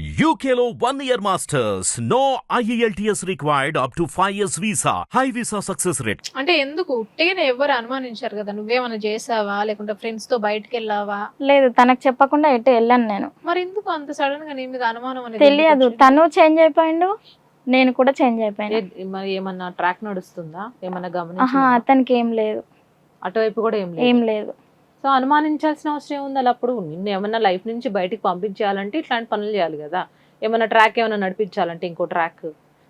UKLO one year masters. No E IELTS required up to 5 years visa. High visa success rate. అంటే ఎందుకు? ఉట్టిగానే ఎవరు అనుమానించారు కదా? నువ్వేమైనా చేసావా? లేకుంటే ఫ్రెండ్స్తో బయటకు వెళ్ళావా లేదు తనకు చెప్పకుండా ఎటు వెళ్ళాను నేను. మరి ఎందుకు అంత సడన్గా నీ మీద అనుమానం అనేది తెలియదు. ఎందుకు? తను చేంజ్ అయిపోయిండు నేను కూడా చేంజ్ అయిపోయాను. ఏ- మరి ఏమన్నా ట్రాక్ నడుస్తుందా? ఏమన్నా ఆహా గమనించా అతనికి ఏం లేదు. అటువైపు కూడా ఏం ఏం లేదు లేదు. సో అనుమానించాల్సిన అవసరం ఏముంది? అలా అప్పుడు నిన్ను ఏమన్నా లైఫ్ నుంచి బయటికి పంపించాలంటే ఇట్లాంటి పనులు చేయాలి కదా. ఏమన్నా ట్రాక్ ఏమైనా నడిపించాలంటే ఇంకో ట్రాక్.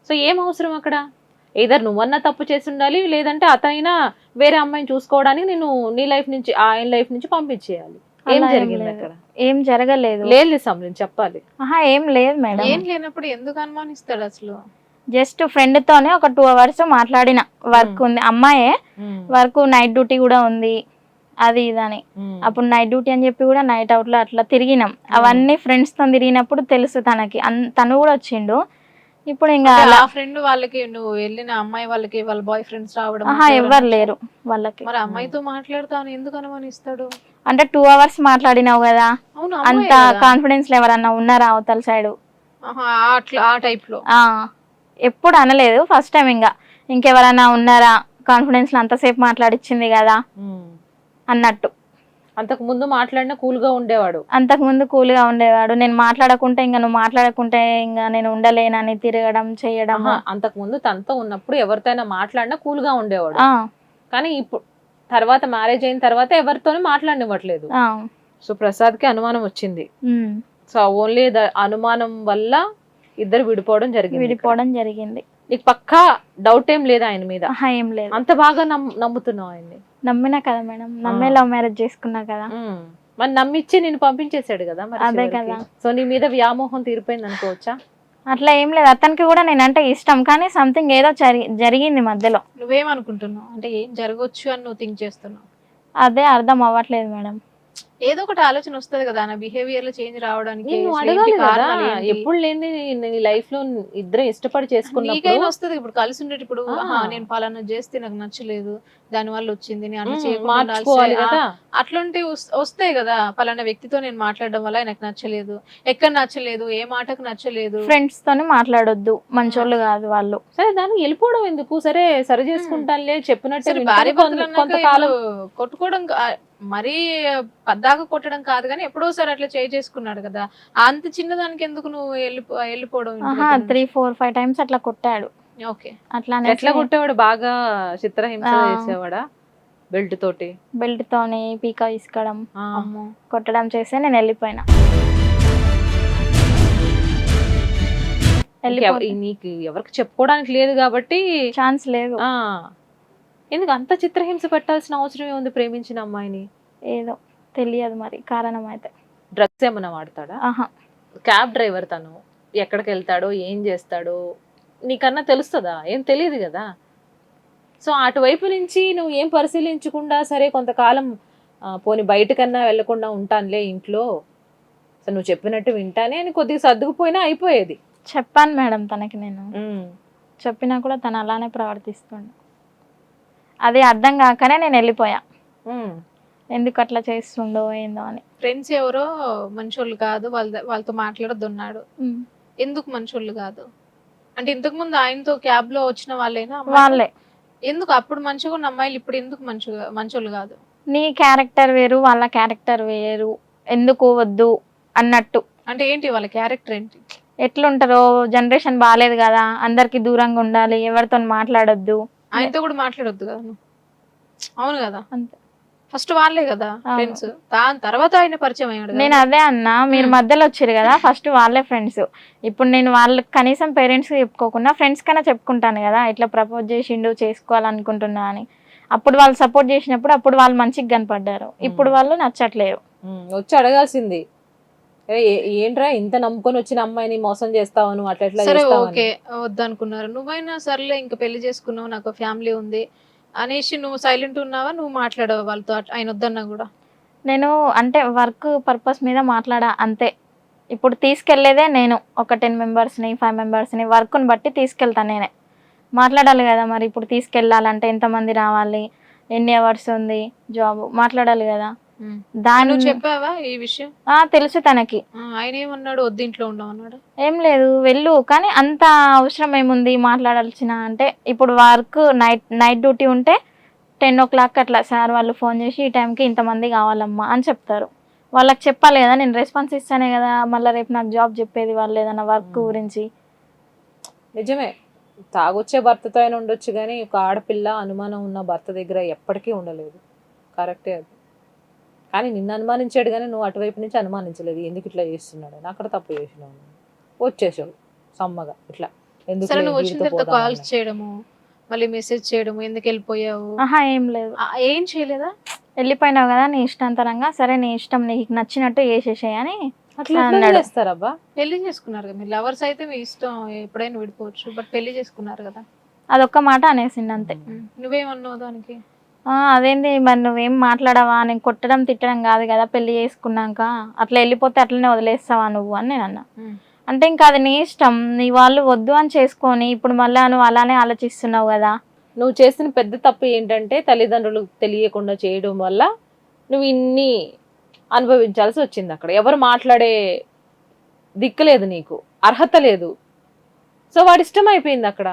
సో ఏం అవసరం అక్కడ? ఏదర్ నువ్వన్నా తప్పు చేసి ఉండాలి లేదంటే అతనైనా వేరే అమ్మాయిని చూసుకోవడానికి నేను నీ లైఫ్ నుంచి ఆయన లైఫ్ నుంచి పంపించేయాలి. ఏం జరిగింది. అక్కడ? ఏం జరగలేదు. లేదు సమయం చెప్పాలి. ఆహా ఏం లేదు మేడం. ఏం లేనప్పుడు ఎందుకు అనుమానిస్తాడు అసలు? జస్ట్ ఫ్రెండ్ తోనే ఒక టూ అవర్స్ మాట్లాడిన వర్క్ ఉంది. అమ్మాయే వర్క్ నైట్ డ్యూటీ కూడా ఉంది. అది ఇదని. అప్పుడు నైట్ డ్యూటీ అని చెప్పి కూడా నైట్ అవుట్లో అట్లా తిరిగినాం. అవన్నీ ఫ్రెండ్స్తో తిరిగినప్పుడు తెలుసు తనకి. తను కూడా వచ్చిండు. ఇప్పుడు ఇంకా ఆ ఫ్రెండ్ వాళ్ళకి నువ్వు వెళ్ళిన అమ్మాయి వాళ్ళకి వాళ్ళ బాయ్ ఫ్రెండ్స్ రావడం ఎవరైనా లేరు వాళ్ళకి. మరి అమ్మాయితో మాట్లాడుతాను ఎందుకు అనుమానిస్తాడు? అంటే టూ అవర్స్ మాట్లాడినావు కదా. అంత. కాన్ఫిడెన్స్ ఎవరన్నా ఉన్నారా అవతల సైడ్ అట్లా ఆ టైప్లో. ఆ ఎప్పుడు అనలేదు. ఫస్ట్ టైం ఇంకా. ఇంకెవరన్నా ఉన్నారా? కాన్ఫిడెన్స్లో అంతసేపు మాట్లాడిచ్చింది కదా. అన్నట్టు. అంతకు ముందు మాట్లాడినా కూల్గా ఉండేవాడు. అంతకు ముందు కూల్గా ఉండేవాడు. నేను మాట్లాడకుంటే ఇంకా నువ్వు మాట్లాడకుంటే ఇంకా నేను ఉండలేనని తిరగడం చేయడం. అంతకు ముందు తనతో ఉన్నప్పుడు ఎవరితోనైనా మాట్లాడినా కూల్గా ఉండేవాడు కానీ ఇప్పుడు తర్వాత మ్యారేజ్ అయిన తర్వాత ఎవరితోనూ మాట్లాడనివ్వట్లేదు. సో ప్రసాద్కి అనుమానం వచ్చింది. సో ఓన్లీ అనుమానం వల్ల ఇద్దరు విడిపోవడం జరిగింది విడిపోవడం జరిగింది. నీకు పక్కా డౌట్ ఏం లేదు ఆయన మీద? ఏం లేదు. అంత బాగా నమ్ నమ్ముతున్నావు ఆయన్ని. నమ్మినా కదా మేడం నమ్మే. లవ్ మ్యారేజ్ చేసుకున్నా కదా. మరి నమ్మిచ్చి నేను పంపించేశాడు కదా మరి అదే. కదా. సో నీ మీద వ్యామోహం తీరిపోయింది అనుకోవచ్చా అట్లా ఏం లేదు అతనికి కూడా నేనంటే ఇష్టం కానీ సంథింగ్ ఏదో జరి- జరిగింది మధ్యలో నువ్వేమనుకుంటున్నావు అంటే ఏం జరగవచ్చు అని నువ్వు థింక్ చేస్తున్నావు అదే అర్థం అవ్వట్లేదు మేడం ఏదో ఒకటి ఆలోచన వస్తది కదా నా బిహేవియర్లో చేంజ్ రావడానికి అడగాలి కదా? ఎప్పుడు లేని నీ లైఫ్లో ఇద్దరు ఇష్టపడి చేసుకున్నప్పుడు నీకైనా వస్తది ఇప్పుడు కలిసి ఉండేటి ఇప్పుడు ఆ. ఆహా, నేను పలానా చేస్తే నాకు నచ్చలేదు దాని వల్ల వచ్చింది నేను అట్లా అట్లాంటి వస్- వస్తాయి కదా పలానా వ్యక్తితో నేను మాట్లాడడం వల్ల నాకు నచ్చలేదు ఎక్కడ నచ్చలేదు ఏ మాటకు నచ్చలేదు. ఫ్రెండ్స్ తోని మాట్లాడొద్దు మంచోళ్ళు కాదు వాళ్ళు. సరే దాన్ని వెళ్ళిపోవడం ఎందుకు? సరే సరి చేసుకుంటానులే చెప్పినట్టు కొంతకాలం కొట్టుకోవడం మరీ పద్దాక కొట్టడం కాదు కానీ ఎప్పుడోసారి అట్లా చేయి చేసుకున్నాడు కదా. అంత చిన్నదానికి ఎందుకు నువ్వు వెళ్ళిపో వెళ్ళిపోవడం త్రీ ఫోర్ ఫైవ్ టైమ్స్ అట్లా కొట్టాడు? ఓకే. అట్లా ఎట్లా కొట్టేవాడు? బాగా చిత్రహింస. చేసేవాడా? బెల్ట్ తోటి? బెల్ట్ తోని పీక ఇసుకోవడం కొట్టడం చేస్తే నేను వెళ్ళిపోయినా. నీకు ఎవరికి చెప్పుకోవడానికి లేదు కాబట్టి ఛాన్స్ లేదు. ఆ. ఎందుకు అంత చిత్రహింస పెట్టాల్సిన అవసరం ఏముంది ప్రేమించిన అమ్మాయిని? ఏదో. తెలియదు మరి కారణం అయితే డ్రగ్స్ ఏమైనా వాడతాడా? ఆహా. క్యాబ్ డ్రైవర్ తను ఎక్కడికి వెళ్తాడో ఏం చేస్తాడో నీకన్నా తెలుస్తుందా? ఏం తెలియదు కదా. సో అటువైపు నుంచి నువ్వు ఏం పరిశీలించకుండా సరే కొంతకాలం పోనీ బయటకన్నా వెళ్ళకుండా ఉంటానులే ఇంట్లో. సో నువ్వు చెప్పినట్టు వింటానే అని కొద్దిగా సర్దుకుపోయినా అయిపోయేది. చెప్పాను మేడం తనకి నేను. చెప్పినా కూడా తను అలానే ప్రవర్తిస్తుండు. అది అర్థం కాకనే నేను వెళ్ళిపోయా. ఎందుకు అట్లా చేస్తుండో ఏందో అని. ఫ్రెండ్స్ ఎవరో మంచోళ్ళు కాదు వాళ్ళ వాళ్ళతో మాట్లాడొద్దున్నాడు. ఎందుకు మంచోళ్ళు కాదు? అంటే ఇంతకు ముందు ఆయనతో క్యాబ్లో వచ్చిన వాళ్ళేనా? వాళ్ళే. ఎందుకు? అప్పుడు మంచిగా ఉన్న అమ్మాయిలు ఇప్పుడు ఎందుకు మంచిగా మంచోళ్ళు కాదు? నీ క్యారెక్టర్ వేరు వాళ్ళ క్యారెక్టర్ వేరు. ఎందుకు వద్దు అన్నట్టు. అంటే ఏంటి వాళ్ళ క్యారెక్టర్ ఏంటి? ఎట్లుంటారో జనరేషన్ బాగాలేదు కదా అందరికి దూరంగా ఉండాలి ఎవరితో మాట్లాడొద్దు. ఆయనతో కూడా మాట్లాడొద్దు కదా అవును కదా? అంతే. ఫస్ట్ వాళ్ళే కదా. ఫ్రెండ్స్. దాని తర్వాత ఆయన పరిచయం అయ్యాడు. నేను అదే అన్నా మీరు. మధ్యలో వచ్చారు కదా ఫస్ట్ వాళ్ళే ఫ్రెండ్స్. ఇప్పుడు నేను వాళ్ళకి కనీసం పేరెంట్స్ చెప్పుకోకుండా ఫ్రెండ్స్ కన్నా చెప్పుకుంటాను కదా ఇట్లా ప్రపోజ్ చేసిండు చేసుకోవాలనుకుంటున్నా అని. అప్పుడు వాళ్ళు సపోర్ట్ చేసినప్పుడు అప్పుడు వాళ్ళు మంచిగా కనపడ్డారు. ఇప్పుడు వాళ్ళు నచ్చట్లేరు ఉమ్, వచ్చి అడగాల్సింది. ఏంట్రా ఇంత నమ్ముకొని వచ్చిన అమ్మాయిని మోసం చేస్తావు నువ్వు అట్లా సరే. ఓకే వద్దనుకున్నారు. నువ్వైనా సర్లే ఇంకా పెళ్ళి చేసుకున్నావు నాకు ఫ్యామిలీ ఉంది. అనేసి నువ్వు సైలెంట్ ఉన్నావా? నువ్వు మాట్లాడవా వాళ్ళతో? అట్- ఆయన వద్దన్నా కూడా. నేను అంటే వర్క్ పర్పస్ మీద మాట్లాడా అంతే. ఇప్పుడు తీసుకెళ్ళేదే నేను ఒక టెన్ మెంబర్స్ని ఫైవ్ మెంబర్స్ని వర్క్ని బట్టి తీసుకెళ్తాను నేనే. మాట్లాడాలి కదా మరి ఇప్పుడు తీసుకెళ్ళాలంటే ఎంతమంది రావాలి? ఎన్ని అవర్స్ ఉంది? జాబ్ మాట్లాడాలి కదా. దాని నువ్వు చెప్పావా ఈ విషయం? ఆ, తెలుసు తనకి. ఆయన ఏమన్నాడు? వద్దు ఇంట్లో ఉండమన్నాడు ఏం లేదు వెళ్ళు. కానీ అంత అవసరం ఏముంది మాట్లాడాల్సిన? అంటే ఇప్పుడు వర్క్ నైట్ నైట్ డ్యూటీ ఉంటే టెన్ ఓ క్లాక్ అట్లా సార్ వాళ్ళు ఫోన్ చేసి ఈ టైంకి ఇంతమంది కావాలమ్మా అని చెప్తారు. వాళ్ళకి చెప్పాలి కదా నేను రెస్పాన్స్ ఇస్తానే కదా మళ్ళీ రేపు నాకు జాబ్ చెప్పేది వాళ్ళు ఏదైనా వర్క్. గురించి. నిజమే. తాగొచ్చే భర్తతో అయినా ఉండొచ్చు కానీ ఒక ఆడపిల్ల అనుమానం ఉన్న భర్త దగ్గర ఎప్పటికీ ఉండలేదు. కరెక్టే అది. కానీ నిన్ను అనుమానించాడు కానీ నువ్వు అటువైపు నుంచి అనుమానించలేదు. ఎందుకు ఇట్లా చేస్తున్నాడు? అని అక్కడ తప్పు చేసినావు నువ్వు. వచ్చేసావు సమ్మగా ఇట్లా. ఎందుకు సరే నువ్వు వచ్చిన తర్వాత కాల్స్ చేయడము మళ్ళీ మెసేజ్ చేయడము ఎందుకు వెళ్ళిపోయావు? ఆహా ఏం లేదు. ఆ, ఏం చేయలేదా? వెళ్ళిపోయినావు కదా నీ ఇష్టాంతరంగా. సరే నీ ఇష్టం నీకు నచ్చినట్టు వేసేసాయి అని అట్లా ఎట్లా అన్నాడు. చేస్తారబ్బా? పెళ్ళి చేసుకున్నారు కదా. మీ లవర్స్ అయితే మీ ఇష్టం ఎప్పుడైనా విడిపోవచ్చు. బట్ పెళ్ళి చేసుకున్నారు కదా. అదొక్క మాట అనేసింది అంతే. ఉమ్. నువ్వేమన్నావు దానికి? ఆ, అదేంటి మరి నువ్వేం మాట్లాడవా? నేను కొట్టడం తిట్టడం కాదు కదా పెళ్ళి చేసుకున్నాక. అట్లా వెళ్ళిపోతే అట్లనే వదిలేస్తావా నువ్వు అని నేను అన్నా. అంటే ఇంకా అది నీ ఇష్టం. నీ వాళ్ళు వద్దు అని చేసుకొని ఇప్పుడు మళ్ళీ నువ్వు అలానే ఆలోచిస్తున్నావు కదా. నువ్వు చేసిన పెద్ద తప్పు ఏంటంటే తల్లిదండ్రులు తెలియకుండా చేయడం వల్ల నువ్వు ఇన్ని అనుభవించాల్సి వచ్చింది అక్కడ. ఎవరు మాట్లాడే దిక్కు లేదు నీకు. అర్హత లేదు. సో వాడి ఇష్టం అయిపోయింది అక్కడ.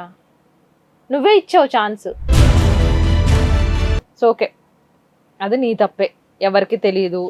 నువ్వే ఇచ్చావు ఛాన్స్. సో ఓకే అది నీ తప్పే. ఎవరికి తెలియదు